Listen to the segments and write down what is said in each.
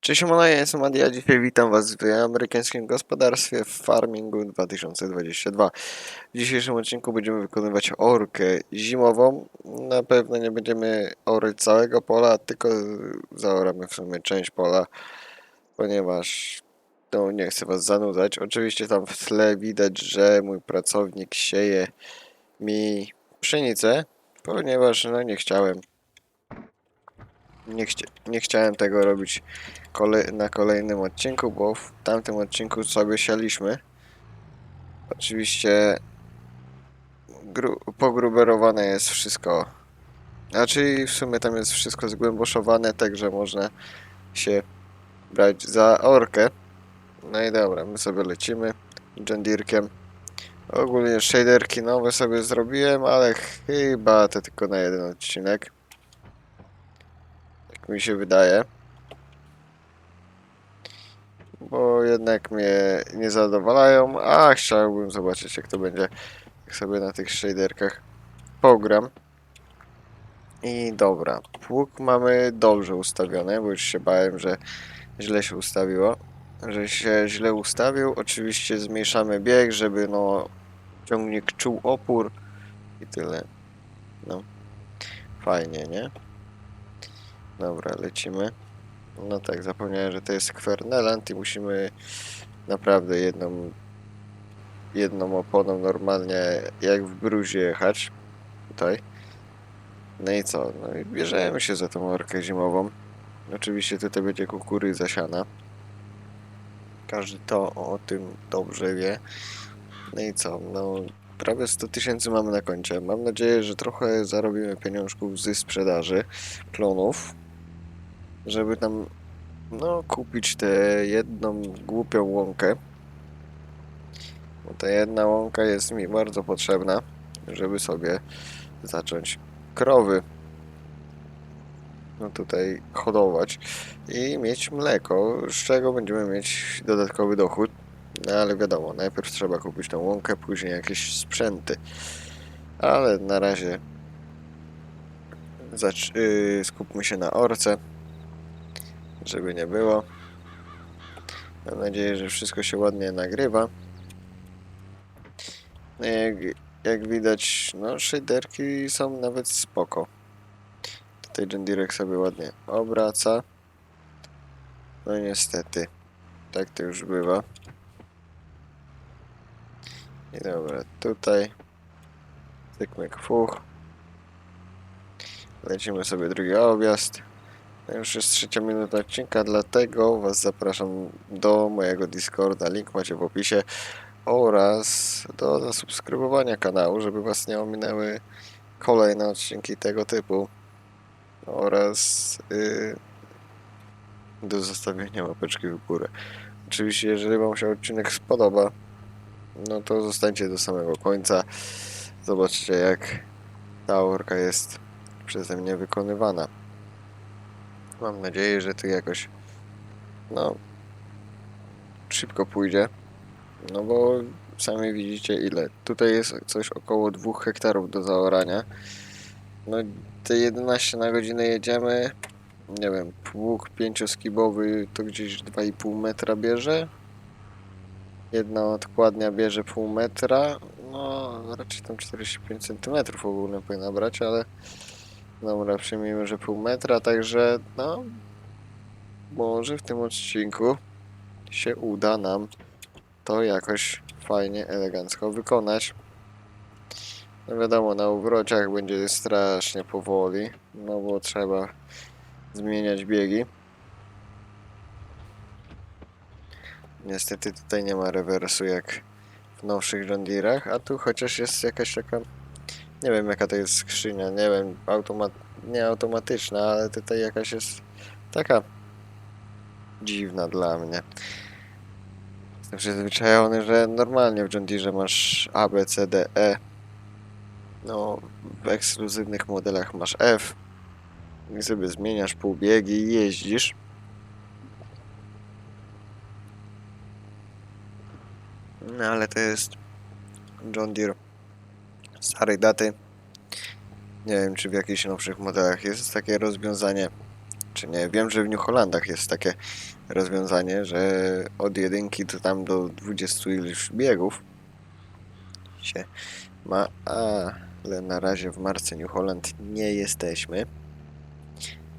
Cześć, Mona, jestem Adi, dzisiaj witam Was w amerykańskim gospodarstwie Farmingu 2022. W dzisiejszym odcinku będziemy wykonywać orkę zimową. Na pewno nie będziemy orać całego pola, tylko zaoramy w sumie część pola, ponieważ no, nie chcę Was zanudzać. Oczywiście tam w tle widać, że mój pracownik sieje mi pszenicę, ponieważ no nie chciałem nie, chcia nie chciałem tego robić kole na kolejnym odcinku, bo w tamtym odcinku sobie sialiśmy. Oczywiście gru pogruberowane jest wszystko. Znaczy w sumie tam jest wszystko zgłęboszowane, także można się brać za orkę. No i dobra, my sobie lecimy John Deere'kiem. Ogólnie shaderki nowe sobie zrobiłem, ale chyba to tylko na jeden odcinek. Tak mi się wydaje bo jednak mnie nie zadowalają, a chciałbym zobaczyć jak to będzie, jak sobie na tych shaderkach pogram. I dobra, pług mamy dobrze ustawiony, bo już się bałem, że źle się ustawiło, że się źle ustawił. Oczywiście zmniejszamy bieg, żeby no ciągnik czuł opór i tyle. No, fajnie, nie? Dobra, lecimy. No tak, zapomniałem, że to jest Kwerneland i musimy naprawdę jedną jedną oponą normalnie jak w gruzie jechać tutaj. No i co? No i bierzemy się za tą orkę zimową. Oczywiście tutaj będzie kukurydza siana. Każdy to o tym dobrze wie. No i co? No prawie 100 tysięcy mamy na koncie. Mam nadzieję, że trochę zarobimy pieniążków ze sprzedaży klonów żeby tam no, kupić tę jedną głupią łąkę. Bo ta jedna łąka jest mi bardzo potrzebna, żeby sobie zacząć krowy no tutaj hodować i mieć mleko, z czego będziemy mieć dodatkowy dochód. No ale wiadomo, najpierw trzeba kupić tą łąkę, później jakieś sprzęty. Ale na razie zacz- yy, skupmy się na orce żeby nie było. Mam nadzieję, że wszystko się ładnie nagrywa. No jak, jak widać, no shaderki są nawet spoko. Tutaj Deere sobie ładnie obraca. No niestety, tak to już bywa. I dobra, tutaj tykmek fuch. Lecimy sobie drugi objazd. Już jest trzecia minuta odcinka, dlatego Was zapraszam do mojego Discorda. Link macie w opisie oraz do zasubskrybowania kanału, żeby Was nie ominęły kolejne odcinki tego typu oraz yy, do zostawienia łapeczki w górę. Oczywiście, jeżeli Wam się odcinek spodoba, no to zostańcie do samego końca. Zobaczcie, jak ta orka jest przeze mnie wykonywana. Mam nadzieję, że to jakoś no szybko pójdzie. No bo sami widzicie ile. Tutaj jest coś około 2 hektarów do zaorania. No te 11 na godzinę jedziemy. Nie wiem, pług pięcioskibowy to gdzieś 2,5 metra bierze. Jedna odkładnia bierze pół metra. No raczej tam 45 cm ogólnie powinna brać, ale Dobra, przyjmijmy, że pół metra, także no może w tym odcinku się uda nam to jakoś fajnie, elegancko wykonać. No wiadomo, na uwrociach będzie strasznie powoli, no bo trzeba zmieniać biegi. Niestety tutaj nie ma rewersu jak w nowszych John a tu chociaż jest jakaś taka nie wiem jaka to jest skrzynia, nie wiem, automat, nie automatyczna, ale tutaj jakaś jest taka dziwna dla mnie. Jestem przyzwyczajony, że normalnie w John Deere masz A, B, C, D, E. No, w ekskluzywnych modelach masz F. I sobie zmieniasz półbiegi i jeździsz. No ale to jest John Deere starej daty. Nie wiem, czy w jakichś nowszych modelach jest takie rozwiązanie. czy nie. Wiem, że w New Hollandach jest takie rozwiązanie, że od jedynki to tam do 20 iluś biegów się ma, ale na razie w marce New Holland nie jesteśmy.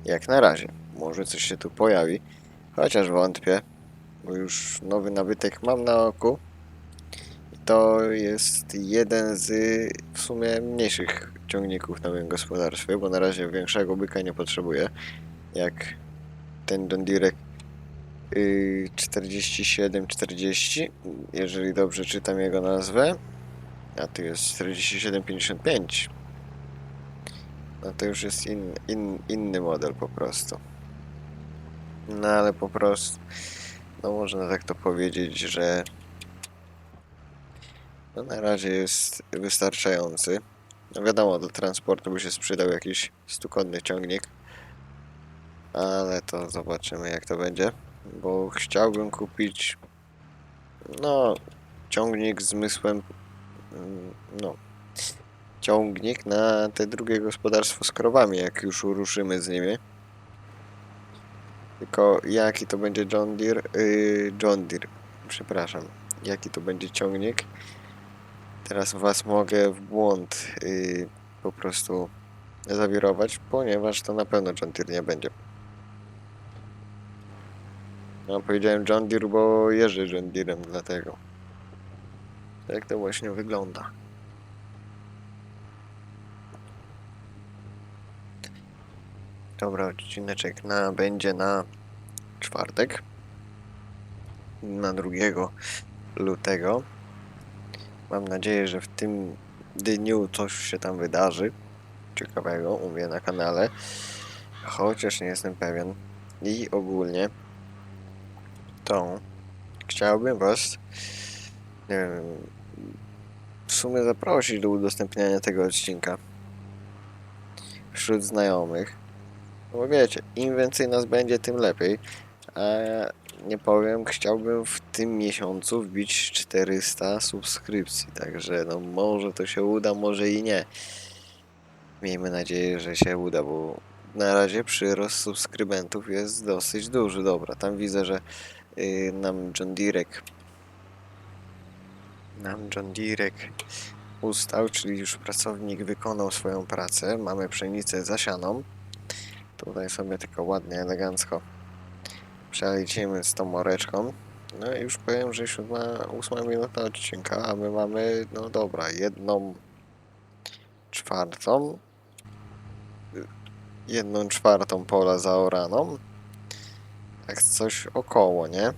Jak na razie. Może coś się tu pojawi, chociaż wątpię, bo już nowy nabytek mam na oku. To jest jeden z w sumie mniejszych ciągników na moim gospodarstwie, bo na razie większego byka nie potrzebuję, jak ten John Deere y, 4740, jeżeli dobrze czytam jego nazwę. A tu jest 4755. No to już jest in, in, inny model po prostu. No ale po prostu, no można tak to powiedzieć, że no na razie jest wystarczający. No wiadomo, do transportu by się sprzedał jakiś stukonny ciągnik. Ale to zobaczymy jak to będzie. Bo chciałbym kupić no ciągnik z zmysłem mm, no ciągnik na te drugie gospodarstwo z krowami, jak już ruszymy z nimi. Tylko jaki to będzie John Deere? Yy, John Deere, przepraszam. Jaki to będzie ciągnik? Teraz was mogę w błąd yy, po prostu zawirować, ponieważ to na pewno John Deere nie będzie. No, powiedziałem John Deere, bo jeżdżę John Deerem, dlatego. Tak to właśnie wygląda. Dobra, odcineczek na, będzie na czwartek. Na 2 lutego. Mam nadzieję, że w tym dniu coś się tam wydarzy. Ciekawego mnie na kanale. Chociaż nie jestem pewien. I ogólnie to chciałbym was nie wiem, w sumie zaprosić do udostępniania tego odcinka wśród znajomych. Bo wiecie, im więcej nas będzie, tym lepiej. A nie powiem, chciałbym w tym miesiącu wbić 400 subskrypcji, także no może to się uda, może i nie. Miejmy nadzieję, że się uda, bo na razie przyrost subskrybentów jest dosyć duży. Dobra, tam widzę, że y, nam John Direk nam John Direk ustał, czyli już pracownik wykonał swoją pracę. Mamy pszenicę zasianą. Tutaj sobie tylko ładnie, elegancko przelecimy z tą oreczką. No już powiem, że siódma, ósma minuta odcinka, a my mamy, no dobra, jedną czwartą, jedną czwartą pola zaoraną. Tak coś około, nie?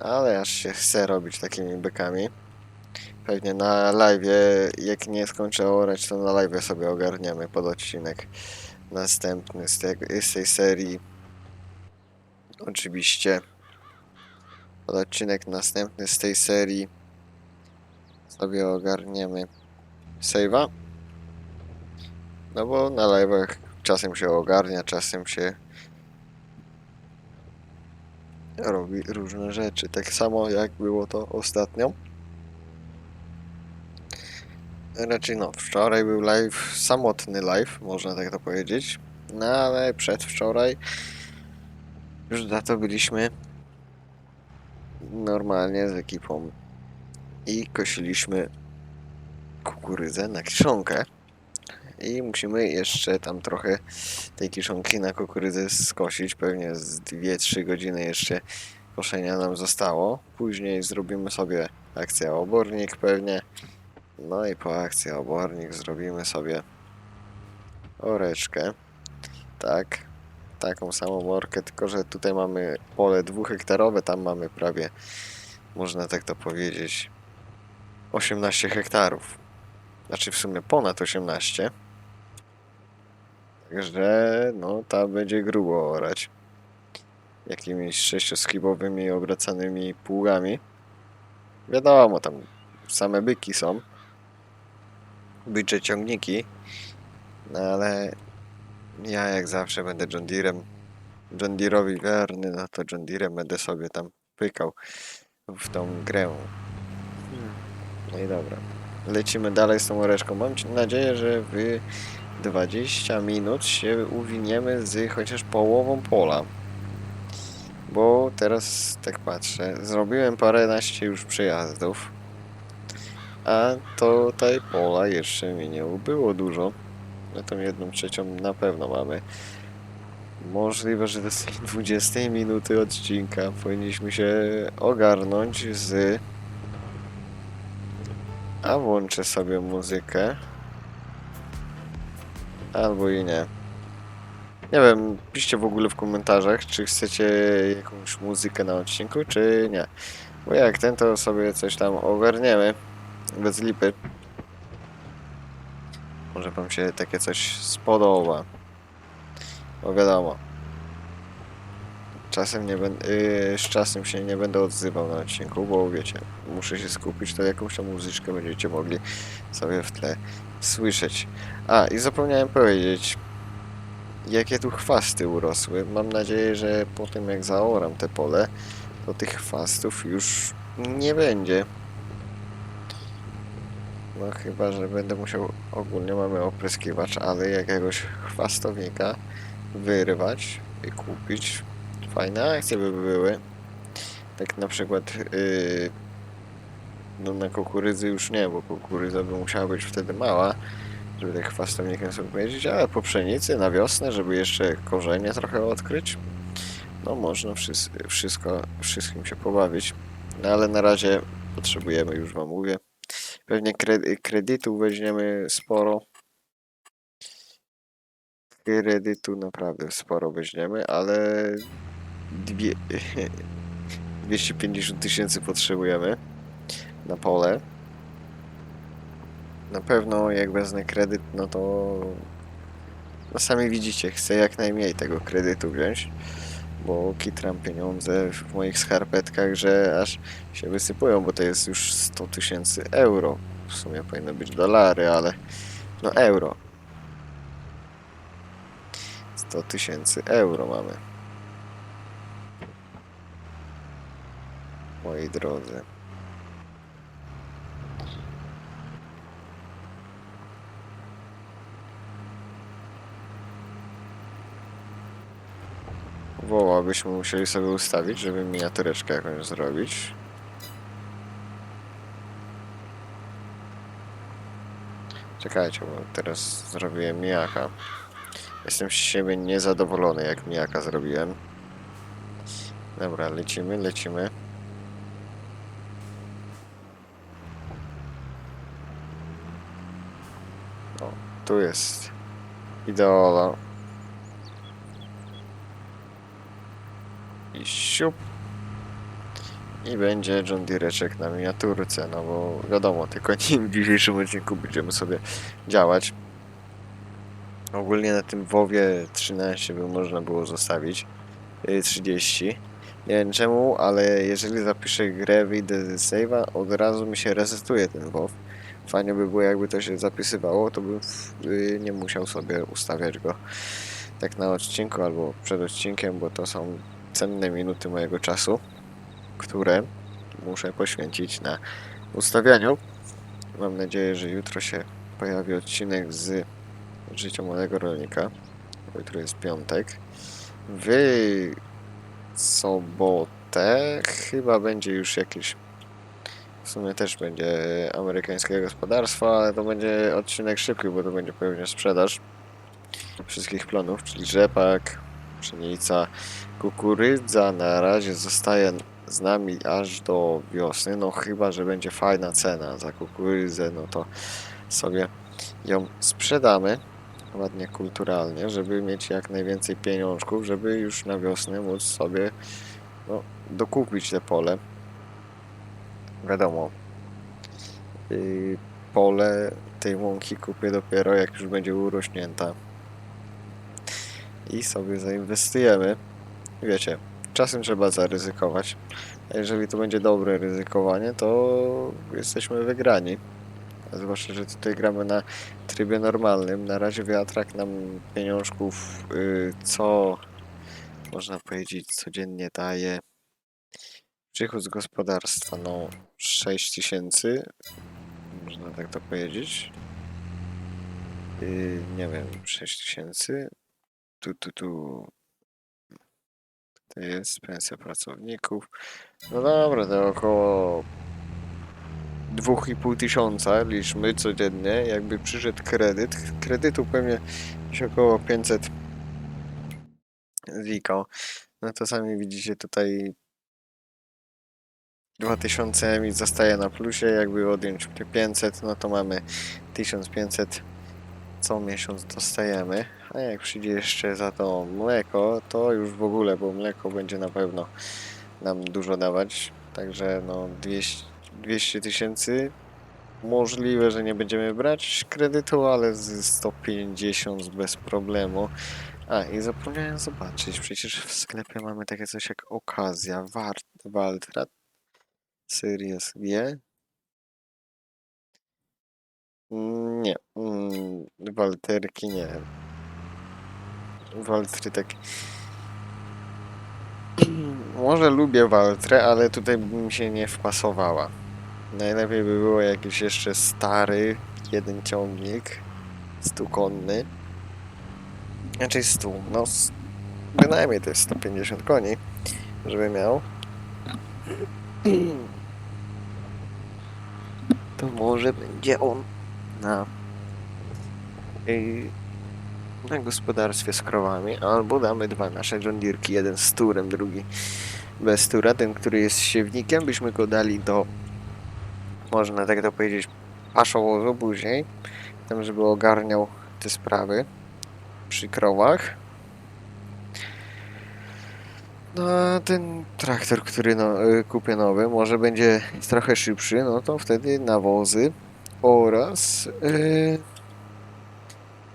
Ale aż się chce robić takimi bykami. Pewnie na live, jak nie skończę orać, to na live sobie ogarniemy pod odcinek następny z, z tej serii. Oczywiście odcinek następny z tej serii sobie ogarniemy save'a. No bo na live'ach czasem się ogarnia, czasem się robi różne rzeczy. Tak samo jak było to ostatnio. Raczej no, wczoraj był live, samotny live, można tak to powiedzieć. No ale przedwczoraj już za to byliśmy normalnie z ekipą i kosiliśmy kukurydzę na kiszonkę. I musimy jeszcze tam trochę tej kiszonki na kukurydzę skosić. Pewnie z 2-3 godziny jeszcze koszenia nam zostało. Później zrobimy sobie akcję obornik pewnie. No i po akcji obornik zrobimy sobie oreczkę. Tak. Taką samą orkę, tylko że tutaj mamy pole dwuhektarowe, tam mamy prawie, można tak to powiedzieć, 18 hektarów. Znaczy w sumie ponad 18. Także no ta będzie grubo orać. Jakimiś sześcioskibowymi obracanymi pługami. Wiadomo, tam same byki są. Bycze ciągniki. No ale ja jak zawsze będę John Deerem. John Deere'owi wierny, no to John Deerem będę sobie tam pykał w tą grę. No i dobra. Lecimy dalej z tą oreczką. Mam nadzieję, że wy 20 minut się uwiniemy z chociaż połową pola. Bo teraz tak patrzę, zrobiłem paręnaście już przejazdów, a to tej pola jeszcze mi nie ubyło dużo. No tą jedną trzecią na pewno mamy. Możliwe, że do tej 20 minuty odcinka powinniśmy się ogarnąć z... A włączę sobie muzykę. Albo i nie. Nie wiem, piszcie w ogóle w komentarzach, czy chcecie jakąś muzykę na odcinku, czy nie. Bo jak ten, to sobie coś tam ogarniemy. Bez lipy. Może wam się takie coś spodoba. Bo wiadomo. Czasem nie będę, yy, z czasem się nie będę odzywał na odcinku, bo wiecie, muszę się skupić, to jakąś tam muzyczkę będziecie mogli sobie w tle słyszeć. A, i zapomniałem powiedzieć, jakie tu chwasty urosły. Mam nadzieję, że po tym jak zaoram te pole, to tych chwastów już nie będzie. No chyba, że będę musiał, ogólnie mamy opryskiwacz, ale jakiegoś chwastownika wyrwać i kupić. Fajne akcje by były. Tak na przykład yy, no na kukurydzy już nie, bo kukurydza by musiała być wtedy mała, żeby tak chwastownikiem sobie powiedzieć, ale po pszenicy na wiosnę, żeby jeszcze korzenie trochę odkryć, no można wszys wszystko, wszystkim się pobawić. No ale na razie potrzebujemy, już wam mówię. Pewnie kredy kredytu weźmiemy sporo. Kredytu naprawdę sporo weźmiemy, ale dwie, 250 tysięcy potrzebujemy na pole. Na pewno jak wezmę kredyt, no to no sami widzicie, chcę jak najmniej tego kredytu wziąć, bo kitram pieniądze w moich skarpetkach, że aż się wysypują, bo to jest już 100 tysięcy euro. W sumie powinno być dolary, ale no euro. 100 tysięcy euro mamy. Moi drodzy. Woła byśmy musieli sobie ustawić, żeby miniatureczkę jakąś zrobić. Czekajcie, bo teraz zrobiłem mijaka. Jestem z siebie niezadowolony, jak mijaka zrobiłem. Dobra, lecimy, lecimy. O, tu jest ideola. I siup. I będzie John Deereczek na miniaturce, no bo wiadomo, tylko nim w dzisiejszym odcinku będziemy sobie działać. Ogólnie na tym WoWie 13 by można było zostawić. y, 30. Nie wiem czemu, ale jeżeli zapiszę grę, wyjdę z save'a, od razu mi się resetuje ten WoW. Fajnie by było jakby to się zapisywało, to bym y, nie musiał sobie ustawiać go tak na odcinku albo przed odcinkiem, bo to są cenne minuty mojego czasu, które muszę poświęcić na ustawianiu. Mam nadzieję, że jutro się pojawi odcinek z życia młodego rolnika. Jutro jest piątek. W sobotę chyba będzie już jakiś. W sumie też będzie amerykańskie gospodarstwo, ale to będzie odcinek szybki, bo to będzie pewnie sprzedaż wszystkich plonów, czyli rzepak, pszenica, kukurydza na razie zostaje z nami aż do wiosny, no chyba, że będzie fajna cena za kukurydzę, no to sobie ją sprzedamy ładnie kulturalnie, żeby mieć jak najwięcej pieniążków, żeby już na wiosnę móc sobie no, dokupić te pole. Wiadomo, yy, pole tej łąki kupię dopiero jak już będzie urośnięta i sobie zainwestujemy. Wiecie, czasem trzeba zaryzykować. A jeżeli to będzie dobre ryzykowanie, to jesteśmy wygrani. A Zwłaszcza, że tutaj gramy na trybie normalnym. Na razie wiatrak nam pieniążków, yy, co można powiedzieć, codziennie daje. Przychód z gospodarstwa, no 6 tysięcy, można tak to powiedzieć. Yy, nie wiem, 6000. Tu, tu, tu. To jest pensja pracowników. No dobra, to około 2,5 tysiąca liczmy codziennie. Jakby przyszedł kredyt, kredytu pewnie gdzieś około 500 ziko. No to sami widzicie tutaj 2000 mi zostaje na plusie, jakby odjąć te 500, no to mamy 1500 co miesiąc dostajemy. A jak przyjdzie jeszcze za to mleko, to już w ogóle, bo mleko będzie na pewno nam dużo dawać. Także no 200 200 tysięcy. Możliwe, że nie będziemy brać kredytu, ale z 150 bez problemu. A i zapomniałem zobaczyć, przecież w sklepie mamy takie coś jak okazja, Wart, Waltra, Series G. Mm, Nie, mm, Walterki nie. Waltry tak. Może lubię Waltrę, ale tutaj by mi się nie wpasowała. Najlepiej by było jakiś jeszcze stary, jeden ciągnik, stukonny. Znaczy stu, no bynajmniej to jest 150 koni, żeby miał. To może będzie on na, yy, na gospodarstwie z krowami, albo damy dwa nasze John Deere'ki, jeden z turem, drugi bez tura. Ten, który jest siewnikiem, byśmy go dali do, można tak to powiedzieć, paszowozu później, tam żeby ogarniał te sprawy przy krowach. No ten traktor, który no, y, kupię nowy, może będzie trochę szybszy, no to wtedy nawozy oraz yy,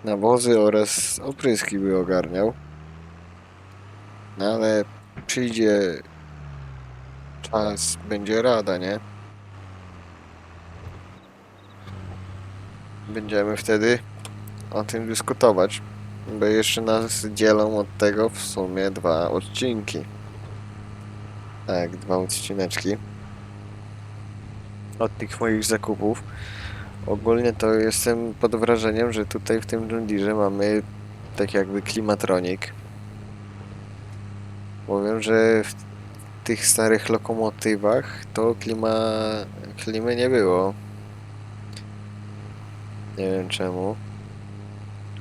nawozy oraz opryski by ogarniał. No ale przyjdzie czas, będzie rada, nie? Będziemy wtedy o tym dyskutować, bo jeszcze nas dzielą od tego w sumie dwa odcinki. Tak, dwa odcineczki od tych moich zakupów. Ogólnie to jestem pod wrażeniem, że tutaj w tym Deere mamy tak jakby klimatronik. Powiem, że w tych starych lokomotywach to klima, klimy nie było. Nie wiem czemu.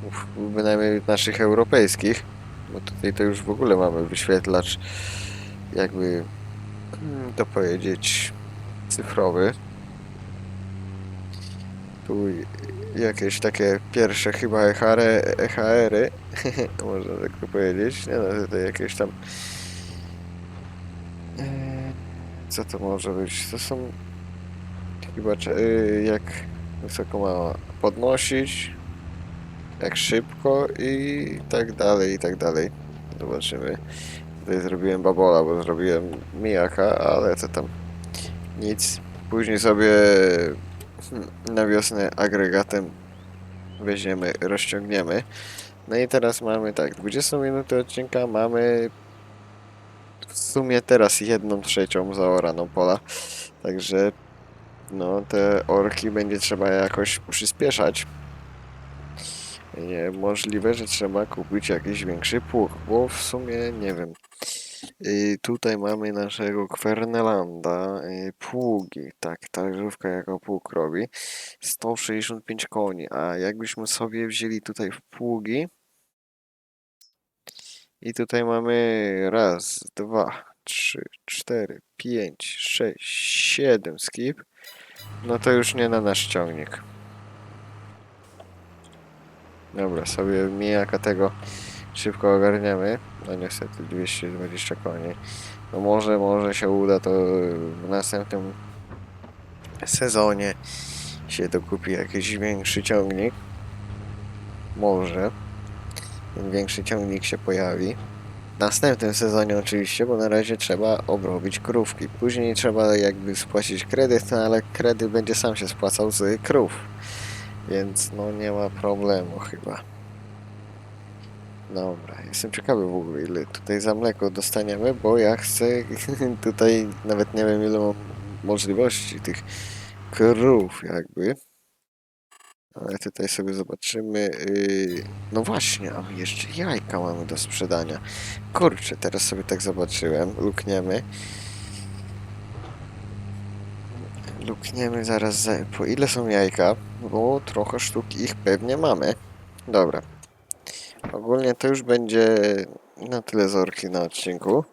Uf, Bynajmniej naszych europejskich, bo tutaj to już w ogóle mamy wyświetlacz jakby mm, to powiedzieć cyfrowy. Tu jakieś takie pierwsze chyba EHR, EHR-y, można tak to powiedzieć. Nie no, tutaj jakieś tam Eee, co to może być? To są chyba y, jak wysoko ma podnosić, jak szybko i tak dalej, i tak dalej. Zobaczymy. Tutaj zrobiłem babola, bo zrobiłem mijaka, ale to tam nic. Później sobie na wiosnę agregatem weźmiemy, rozciągniemy. No i teraz mamy tak, 20 minut odcinka, mamy w sumie teraz jedną trzecią zaoraną pola. Także no te orki będzie trzeba jakoś przyspieszać. Nie, możliwe, że trzeba kupić jakiś większy pług, bo w sumie nie wiem. I tutaj mamy naszego Kwernelanda, y, pługi, tak, tażówka jako pług robi, 165 koni, a jakbyśmy sobie wzięli tutaj w pługi? I tutaj mamy raz, dwa, trzy, cztery, pięć, sześć, siedem skip, no to już nie na nasz ciągnik. Dobra, sobie mijaka tego szybko ogarniemy. No niestety 220 koni. No może, może się uda to w następnym sezonie się dokupi jakiś większy ciągnik. Może. Większy ciągnik się pojawi. W następnym sezonie oczywiście, bo na razie trzeba obrobić krówki. Później trzeba jakby spłacić kredyt, no ale kredyt będzie sam się spłacał z krów. Więc no nie ma problemu chyba. Dobra, jestem ciekawy w ogóle ile tutaj za mleko dostaniemy, bo ja chcę tutaj nawet nie wiem ile mam możliwości tych krów jakby. Ale tutaj sobie zobaczymy. Yy, no właśnie, a jeszcze jajka mamy do sprzedania. Kurczę, teraz sobie tak zobaczyłem. Lukniemy. Lukniemy zaraz za... Po ile są jajka? Bo trochę sztuk ich pewnie mamy. Dobra. Ogólnie to już będzie na tyle zorki na odcinku.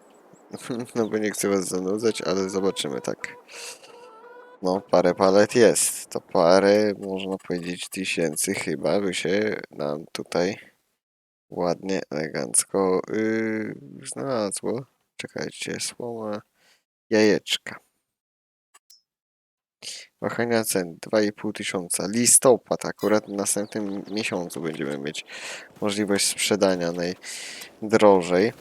No bo nie chcę was zanudzać, ale zobaczymy tak. No, parę palet jest. To parę, można powiedzieć, tysięcy chyba by się nam tutaj ładnie, elegancko yy, znalazło. Czekajcie, słoma, jajeczka. Wahania cen 2,5 tysiąca. Listopad, akurat w następnym miesiącu będziemy mieć możliwość sprzedania najdrożej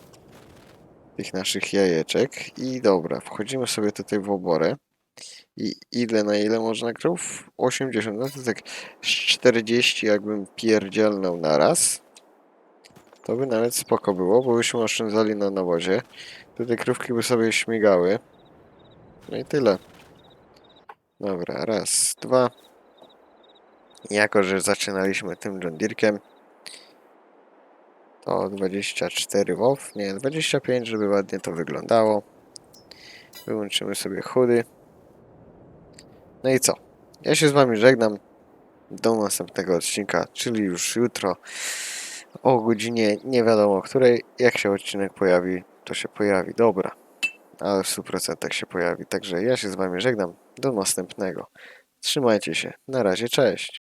tych naszych jajeczek. I dobra, wchodzimy sobie tutaj w oborę. I ile na ile można krów? 80, no to tak z 40 jakbym pierdzielnął na raz. To by nawet spoko było, bo byśmy oszczędzali na nawozie. Tutaj krówki by sobie śmigały. No i tyle. Dobra, raz, dwa. Jako, że zaczynaliśmy tym John Deere'kiem, to 24 WoW, nie, 25, żeby ładnie to wyglądało. Wyłączymy sobie chudy. No i co? Ja się z wami żegnam. Do następnego odcinka, czyli już jutro o godzinie nie wiadomo której. Jak się odcinek pojawi, to się pojawi. Dobra. Ale w 100% się pojawi. Także ja się z wami żegnam. Do następnego. Trzymajcie się. Na razie, cześć.